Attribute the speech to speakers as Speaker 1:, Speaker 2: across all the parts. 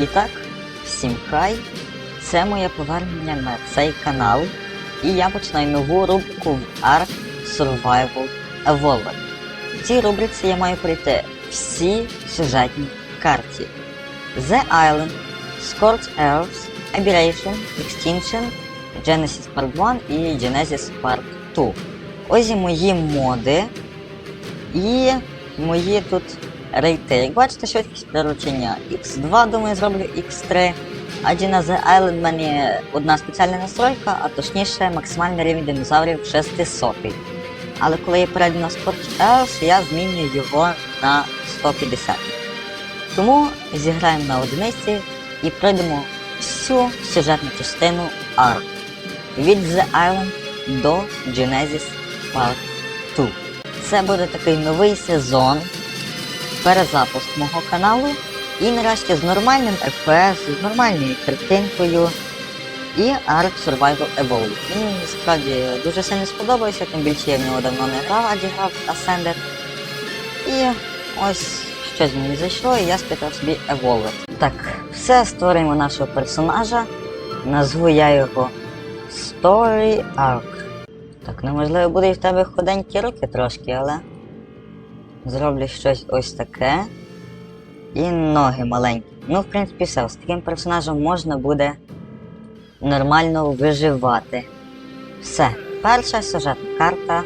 Speaker 1: І так, всім хай! Це моє повернення на цей канал. І я починаю нову рубрику в Ark Survival Evolved. В цій рубриці я маю пройти всі сюжетні карті. The Island, Scorched Earth, Aberration, Extinction, Genesis Part 1 і Genesis Part 2. Ось і мої моди. І мої тут рейти. Як бачите, швидкість приручення X2, думаю, зроблю X3. Адже на The Island в одна спеціальна настройка, а точніше максимальний рівень динозаврів 600. Але коли я перейду на Scorched Earth, я змінюю його на 150. Тому зіграємо на одиниці і пройдемо всю сюжетну частину Ark. Від The Island до Genesis Part 2. Це буде такий новий сезон, перезапуск мого каналу. І нарешті з нормальним FPS, з нормальною картинкою і Ark Survival Evolved. Мені справді дуже сильно сподобався, тим більше я в нього давно не грав, адже грав Ascended. І ось щось мені зайшло, і я спитав собі Evolved. Так, все, створюємо нашого персонажа. Назву я його Story Arc. Так, неможливо буде і в тебе худенькі руки трошки, але зроблю щось ось таке. І ноги маленькі. Ну, в принципі, все. З таким персонажем можна буде нормально виживати. Все. Перша сюжетна карта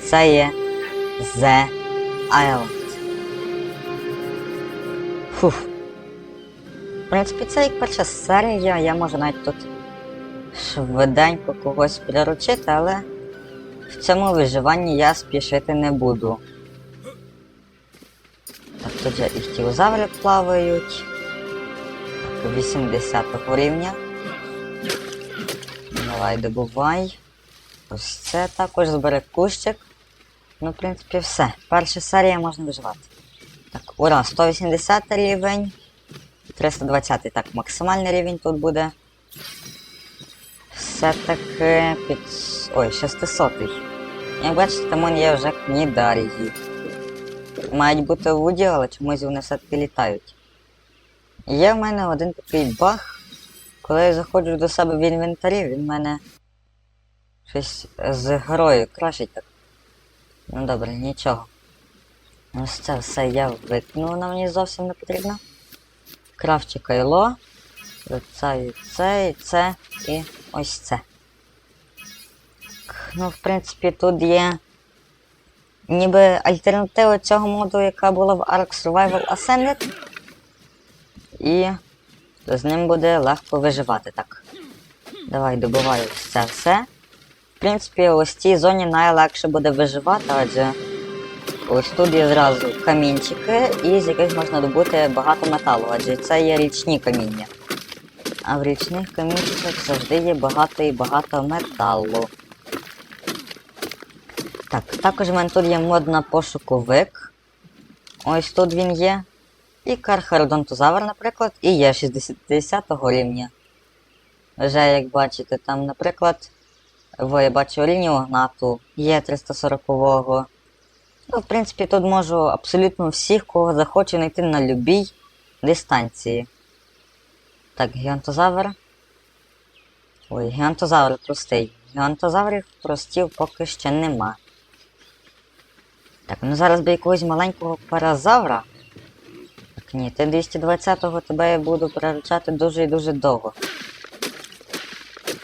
Speaker 1: це є The Island. Фух. В принципі, це як перша серія, я можу навіть тут швиденько когось приручити, але в цьому виживанні я спішити не буду. Тут же іхтіозаври плавають. Так, 80 рівня. Давай, добувай. Ось це також збере кущик. Ну, в принципі, все. Перша серія можна виживати. Так, ура, 180 рівень. 320 так, максимальний рівень тут буде. Все-таки під. Ой, 600 Як бачите, там є вже кнідарії. Мають бути Вуді, але чомусь вони все-таки літають. Є в мене один такий баг. Коли я заходжу до себе в інвентарі, він в мене щось з грою крашить так. Ну добре, нічого. Ось це все я викину, воно мені зовсім не потрібно. Крафчі кайло. І це, і це, і ось це. Ну, в принципі, тут є ніби альтернатива цього моду, яка була в Ark Survival Ascended. І з ним буде легко виживати так. Давай добиваю це все. В принципі, ось в цій зоні найлегше буде виживати, адже ось тут є зразу камінчики, і з яких можна добути багато металу, адже це є річні каміння. А в річних камінчиках завжди є багато і багато металу. Так, також в мене тут є мод на пошуковик. Ось тут він є. І кархародонтозавр, наприклад, і є 60 рівня. Вже, як бачите, там, наприклад, я бачу лінію гнату, є 340-го. Ну, в принципі, тут можу абсолютно всіх, кого захочу знайти на любій дистанції. Так, гігантозавр. Ой, гігантозавр простий. Гігантозаврів простів поки ще нема. Так, ну зараз би якогось маленького паразавра. Так, ні, ти 220-го тебе я буду приручати дуже і дуже довго.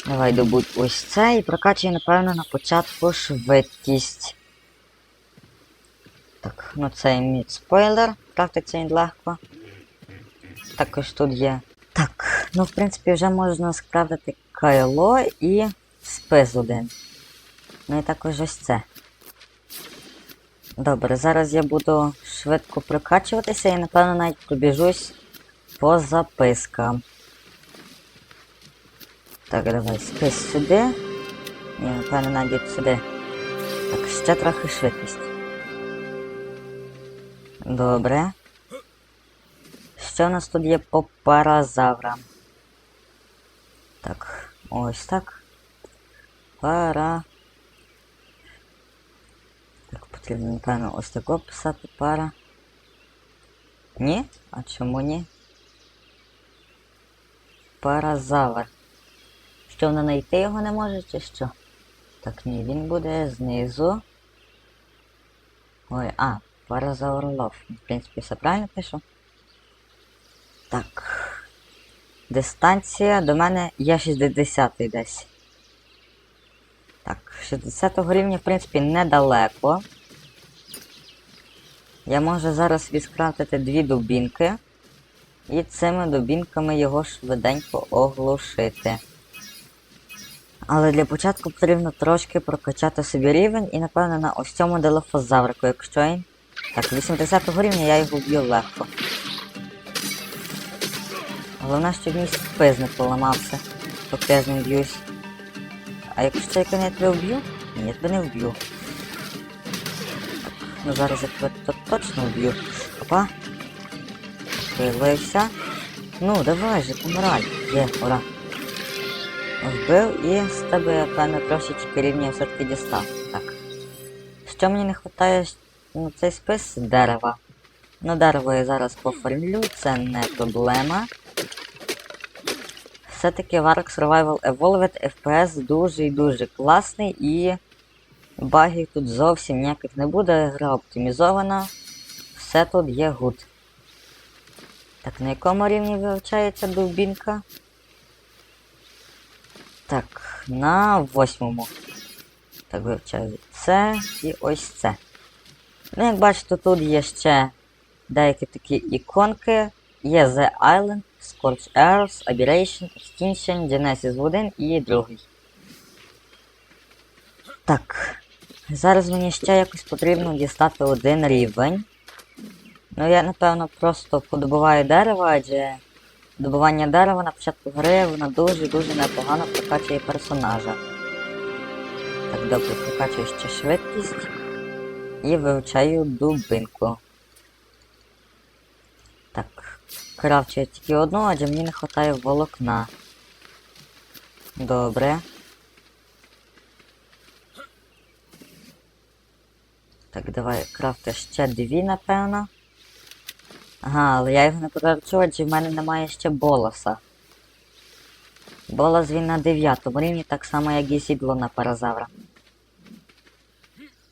Speaker 1: Давай добудь ось це і прокачуй, напевно, на початку швидкість. Так, ну це мід спойлер, крафтиться він легко. Також тут є. Так, ну в принципі вже можна скрафтити кайло і спис один. Ну і також ось це. Добре, зараз я буду швидко прокачуватися і напевно навіть пробіжусь по запискам. Так, давай спис сюди. І напевно навіть сюди. Так, ще трохи швидкість. Добре. Що у нас тут є по паразаврам? Так, ось так. Пара. Так, ось тако писати пара. Ні? А чому ні? паразавр. Що вона знайти його не може, чи що? Так ні, він буде знизу. Ой, а, паразаврлов. В принципі, все правильно пишу. Так. Дистанція до мене є 60 десь. Так, 60 рівня, в принципі, недалеко. Я можу зараз відскрафтити дві дубінки. І цими дубінками його швиденько оглушити. Але для початку потрібно трошки прокачати собі рівень і, напевно, на ось цьому делофозаврику, якщо він. Так, 80-го рівня я його вб'ю легко. Головне, щоб мій спис не поламався, поки я з ним б'юсь. А якщо я не тебе вб'ю? Ні, я тебе не вб'ю. Ну зараз я тебе то точно вб'ю. Опа. Виявився. Ну, давай же, помирай. Є, ура. Вбив і з тебе, певно, трошечки рівня все-таки дістав. Так. Що мені не вистачає, ну, цей спис дерева. Ну, дерево я зараз поформлю, це не проблема. Все-таки Warlock Survival Evolved FPS дуже і дуже класний і багів тут зовсім ніяких не буде, гра оптимізована, все тут є гуд. Так, на якому рівні вивчається дубінка? Так, на восьмому. Так, вивчаю це і ось це. Ну, як бачите, тут є ще деякі такі іконки. Є The Island, Scorch Earth, Aberration, Extinction, Genesis 1 і другий. Так. Зараз мені ще якось потрібно дістати один рівень. Ну, я, напевно, просто подобуваю дерево, адже добування дерева на початку гри воно дуже-дуже непогано прокачує персонажа. Так, добре, прокачую ще швидкість і вивчаю дубинку. Так, кравчу тільки одну, адже мені не вистачає волокна. Добре. Так, давай крафти ще дві, напевно. Ага, але я його не покравчу, адже в мене немає ще болоса. Болос він на 9 рівні, так само, як і сідло на паразавра.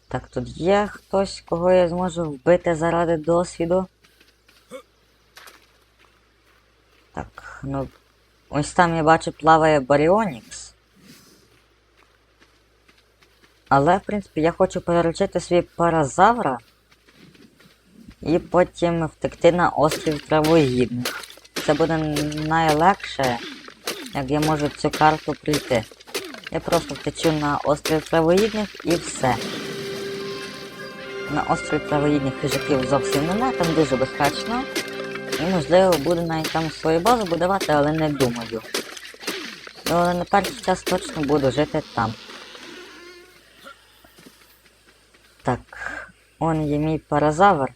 Speaker 1: Так, тут є хтось, кого я зможу вбити заради досвіду. Так, ну. Ось там я бачу плаває Баріонікс. Але, в принципі, я хочу переручити свій паразавра. І потім втекти на острів травоїдних. Це буде найлегше, як я можу цю карту прийти. Я просто втечу на острів травоїдних і все. На острів травоїдних хижаків зовсім нема, там дуже безпечно. І можливо буду навіть там свою базу будувати, але не думаю. Ну, але на перший час точно буду жити там. Так, он є мій паразавр.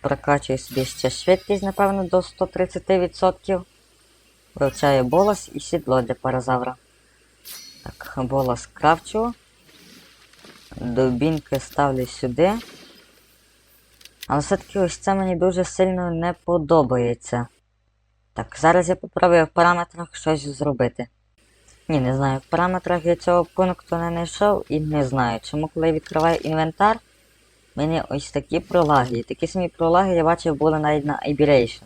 Speaker 1: Прокачую собі ще швидкість, напевно, до 130%. Вивчаю болос і сідло для паразавра. Так, болос кравчу. Дубінки ставлю сюди. Але все-таки ось це мені дуже сильно не подобається. Так, зараз я попробую в параметрах щось зробити. Ні, не знаю, в параметрах я цього пункту не знайшов і не знаю, чому коли я відкриваю інвентар, мені ось такі пролаги. Такі самі пролаги я бачив були навіть на Aberration.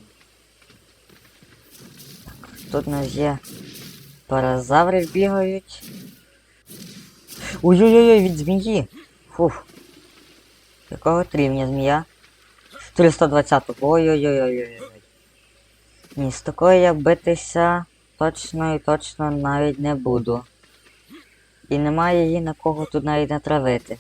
Speaker 1: Так, тут у нас є паразаври бігають. Ой-ой-ой, від змії! Фух. Якого рівня змія? 420 Ой-ой-ой-ой-ой. Ні, з такою я битися точно і точно навіть не буду. І немає її на кого тут навіть натравити.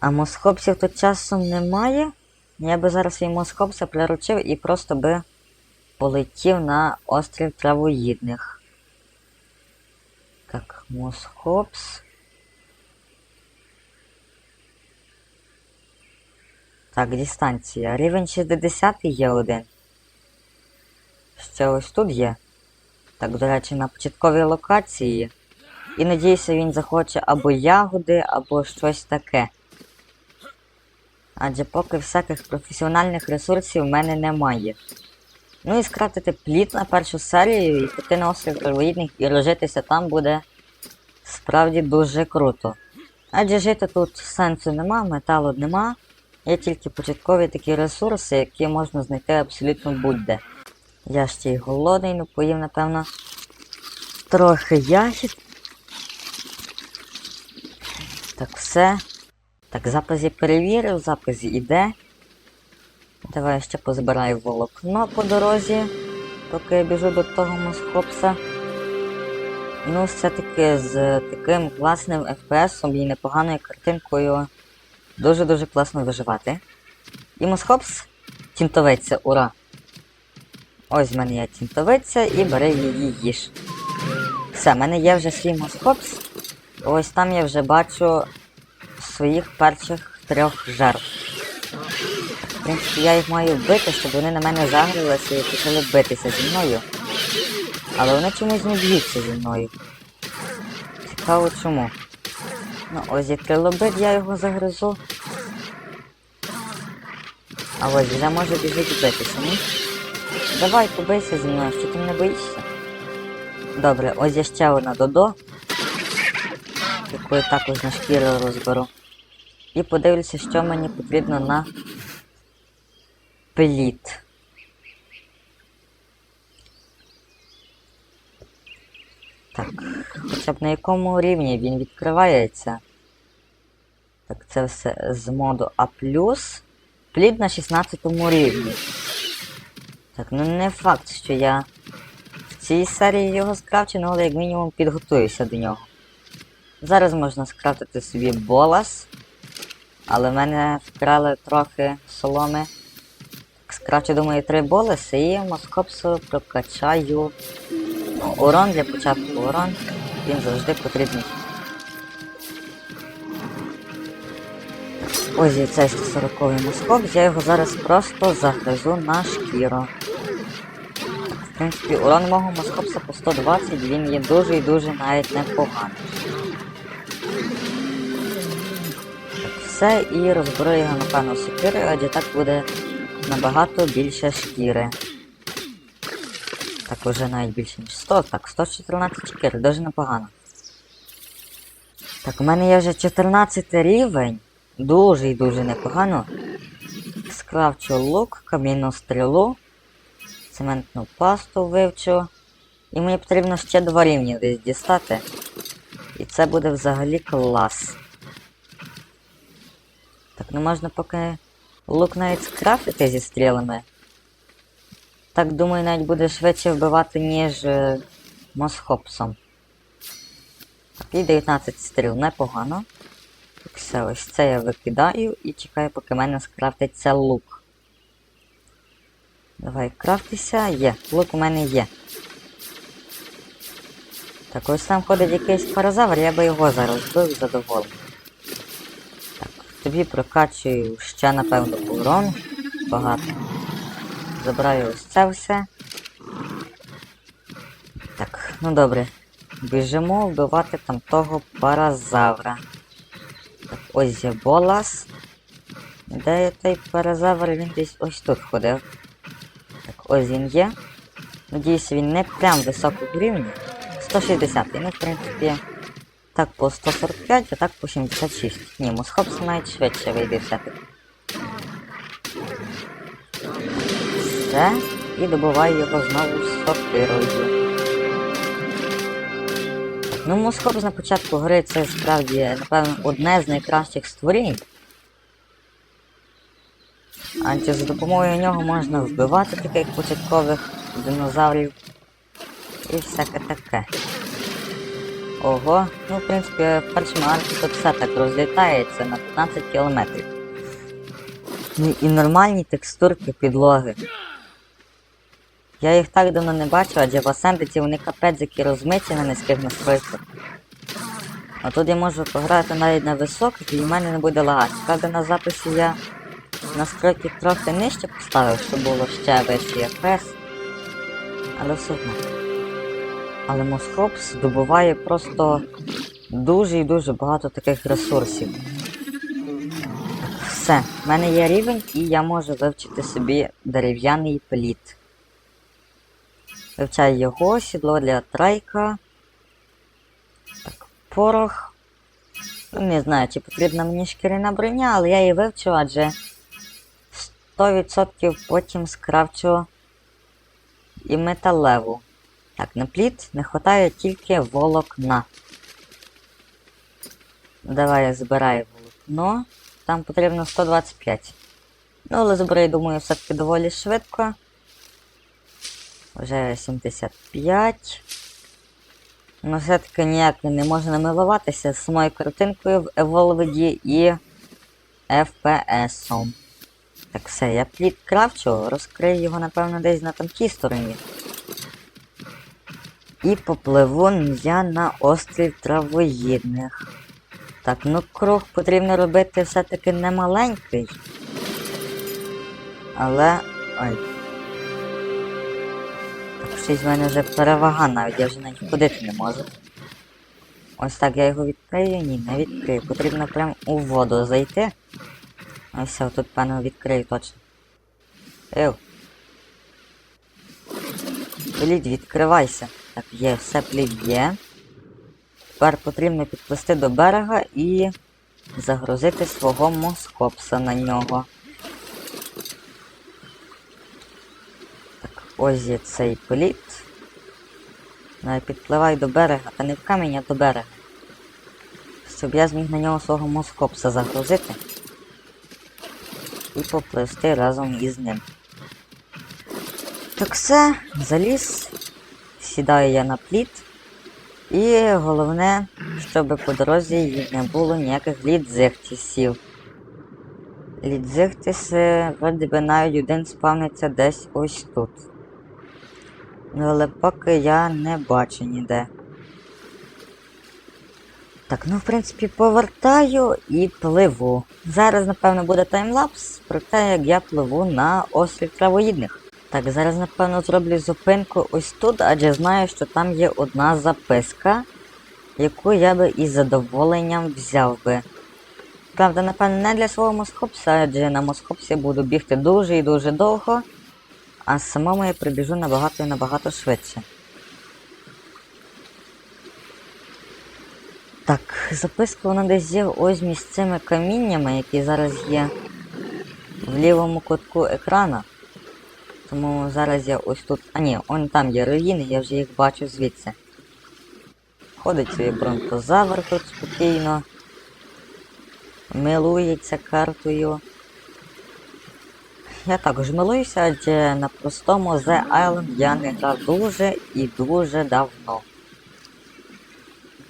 Speaker 1: А мосхопсів тут часом немає. Я би зараз свій мосхопса приручив і просто би полетів на острів травоїдних. Так, мосхопс. Так, дистанція. Рівень 60 є один. Ще ось тут є. Так, до речі, на початковій локації. І надіюся, він захоче або ягоди, або щось таке. Адже поки всяких професіональних ресурсів в мене немає. Ну і скрафтити плід на першу серію і піти на острів Первоїдних і розжитися там буде справді дуже круто. Адже жити тут сенсу нема, металу нема. Є тільки початкові такі ресурси, які можна знайти абсолютно будь-де. Я ще й голодний, ну поїв, напевно, трохи ягід. Так, все. Так, запис я перевірив, запис іде. Давай я ще позбираю волокно по дорозі, поки я біжу до того мосхопса. Ну, все-таки з таким класним FPS-ом і непоганою картинкою дуже-дуже класно виживати. І мосхопс тінтовиця, ура! Ось в мене є тінтовиця і бери її їж. Все, в мене є вже свій мосхопс. Ось там я вже бачу своїх перших трьох жертв. В принципі, я їх маю вбити, щоб вони на мене загрілися і почали битися зі мною. Але вони чомусь не б'ються зі мною. Цікаво чому. Ну, ось є трилобит, я його загризу. А ось вже може біжить битися, ні? Давай побийся зі мною, що ти не боїшся. Добре, ось є ще одна додо, яку я також на шкіру розберу. І подивлюся, що мені потрібно на плід. Так, хоча б на якому рівні він відкривається. Так, це все з моду А. Плід на 16 рівні. Так, ну не факт, що я в цій серії його скрафчу, ну, але як мінімум підготуюся до нього. Зараз можна скрафтити собі болас, але в мене вкрали трохи соломи. Так, скрафчу, думаю, три боласи і москопсу прокачаю урон для початку урон. Він завжди потрібний. Ось є цей 140 москоп, я його зараз просто загризу на шкіру. В принципі, урон мого москопса по 120, він є дуже і дуже навіть непоганий. Все, і розберу його, напевно, сокирою, адже так буде набагато більше шкіри. Так, уже навіть більше ніж 100, так, 114 шкіри, дуже непогано. Так, у мене є вже 14 рівень. Дуже і дуже непогано. Скрафчу лук, камінну стрілу, цементну пасту вивчу. І мені потрібно ще два рівні десь дістати. І це буде взагалі клас. Так, не можна поки лук навіть скрафтити зі стрілами. Так, думаю, навіть буде швидше вбивати, ніж е, мосхопсом. Так, і 19 стріл непогано. Все, ось це я викидаю і чекаю, поки в мене скрафтиться лук. Давай крафтися. Є, лук у мене є. Так, ось там ходить якийсь паразавр, я би його зараз вбив задоволений. Так, тобі прокачую ще, напевно, урон. Багато. Забираю ось це все. Так, ну добре. Біжимо вбивати там того паразавра. Ось є болас. Де той паразавр? Він десь ось тут ходив. Так, ось він є. Надіюсь, він не прям високого рівня. 160, ну, в принципі, так по 145, а так по 76. Ні, мосхопс навіть швидше вийде все-таки. Все, і добуваю його знову з сокирою. Ну, Мосхопс на початку гри це справді, напевно, одне з найкращих створінь. Адже за допомогою нього можна вбивати таких початкових динозаврів і всяке таке. Ого, ну в принципі в першому арці тут все так розлітається на 15 кілометрів. Ну і нормальні текстурки підлоги. Я їх так давно не бачив, адже в Асендиці вони капець які розмиті на низьких настройках. А тут я можу пограти навіть на високих і в мене не буде лагати. Правда на записі я настройки трохи нижче поставив, щоб було ще вищий FPS. Але все одно. Але Мосхопс добуває просто дуже і дуже багато таких ресурсів. Все, в мене є рівень, і я можу вивчити собі дерев'яний плід. Вивчаю його, сідло для трайка. Так, порох. Ну, Не знаю, чи потрібна мені шкіряна броня, але я її вивчу, адже 100% потім скрафчу і металеву. Так, на плід не вистачає тільки волокна. Давай я збираю волокно. Там потрібно 125. Ну, але збираю, думаю, все-таки доволі швидко. Вже 75. Ну, все-таки ніяк не можна намилуватися з самою картинкою в Evolved і FPS-ом. Так все, я плід кравчу, розкрию його, напевно, десь на там тій стороні. І попливу я на острів травоїдних. Так, ну круг потрібно робити все-таки не маленький. Але. Ой. Щось в мене вже перевага навіть, я вже навіть ходити не можу. Ось так я його відкрию, ні, не відкрию. Потрібно прям у воду зайти. Ось все, тут певно відкрию точно. Ев. Плід, відкривайся. Так, є, все плід є. Тепер потрібно підплисти до берега і загрузити свого москопса на нього. Ось є цей я підпливай до берега, та не в камінь, а до берега. Щоб я зміг на нього свого москопса загрузити і попливти разом із ним. Так все, заліз, сідаю я на плід. І головне, щоб по дорозі не було ніяких лідзихтісів. Лідзихтіси, вроді би навіть один спавниться десь ось тут. Але поки я не бачу ніде. Так, ну в принципі повертаю і пливу. Зараз, напевно, буде таймлапс про те, як я пливу на острів травоїдних. Так, зараз, напевно, зроблю зупинку ось тут, адже знаю, що там є одна записка, яку я би із задоволенням взяв би. Правда, напевно, не для свого москопса, адже на москопсі буду бігти дуже і дуже довго, а самому я прибіжу набагато і набагато швидше. Так, записка вона десь є ось між цими каміннями, які зараз є в лівому кутку екрана. Тому зараз я ось тут. А ні, он там є руїни, я вже їх бачу звідси. Ходить собі бронтозавр тут спокійно. Милується картою. Я також милуюся, адже на простому The Island я не грав дуже і дуже давно.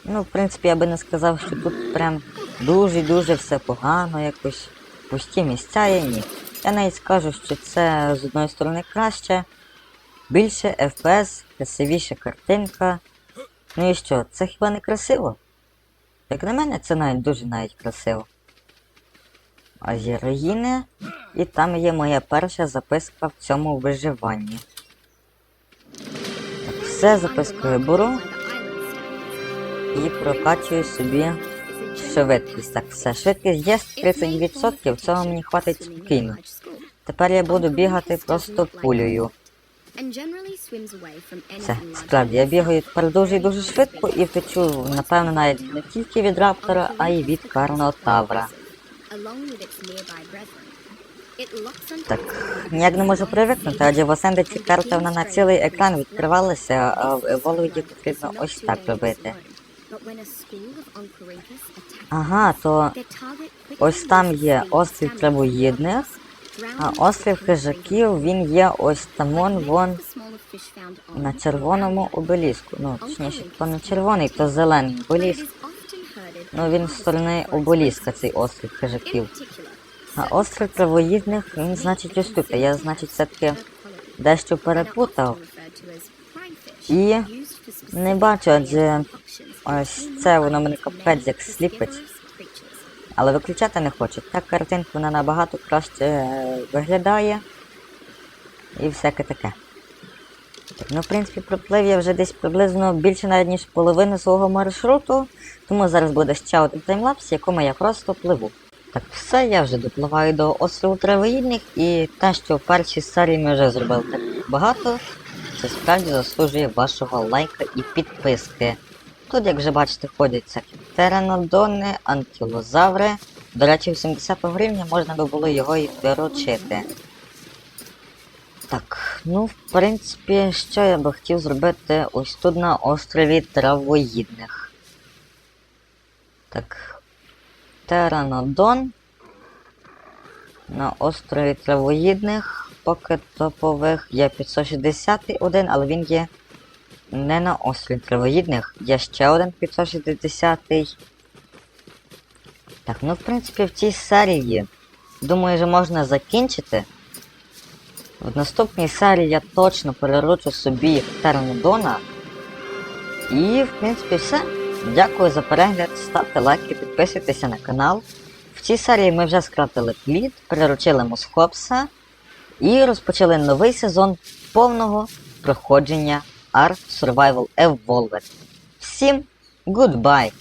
Speaker 1: Ну, в принципі, я би не сказав, що тут прям дуже-дуже все погано, якось пусті місця є, ні. Я навіть скажу, що це з одної сторони краще, більше FPS, красивіша картинка. Ну і що, це хіба не красиво? Як на мене, це навіть дуже навіть красиво. А є і там є моя перша записка в цьому виживанні. Так, все запискою беру і прокачую собі швидкість. Так, все, швидкість є 30%, цього мені хватить спокійно. Тепер я буду бігати просто пулею. Все, справді, я бігаю тепер дуже і дуже швидко і втечу, напевно, навіть не тільки від раптора, а й від карнотавра. Так, ніяк не можу привикнути, адже в Асендиці карта вона на цілий екран відкривалася, а в Evolved потрібно ось так робити. Ага, то ось там є острів травоїдних, а острів хижаків він є ось там вон, вон на червоному обеліску. Ну, точніше, то не червоний, то зелений обеліск. Ну він з сторони обеліска, цей острів хижаків. А острів травоїдних, він значить ось. Я, значить, все-таки дещо перепутав. І не бачу, адже ось це воно мене капець як сліпить. Але виключати не хочу. Так картинка вона набагато краще е, виглядає. І всяке таке. Ну, в принципі, проплив я вже десь приблизно більше навіть ніж половину свого маршруту. Тому зараз буде ще один таймлапс, в якому я просто пливу. Так, все, я вже допливаю до острову Травоїдних, і те, що в першій серії ми вже зробили так багато, це справді заслужує вашого лайка і підписки. Тут, як вже бачите, ходять всякі теранодони, анкілозаври. До речі, 80 гривня можна би було його і приручити. Так, ну, в принципі, що я би хотів зробити ось тут на острові Травоїдних. Так. Теранодон. На острові Травоїдних, поки топових є 561, але він є не на острові Травоїдних. Є ще один 560. Так, ну в принципі в цій серії, думаю, вже можна закінчити. В наступній серії я точно переручу собі Тернодона. І, в принципі, все. Дякую за перегляд, ставте лайки, підписуйтеся на канал. В цій серії ми вже скрафтили плід, приручили Мосхопса і розпочали новий сезон повного проходження Ark Survival Evolved. Всім goodbye!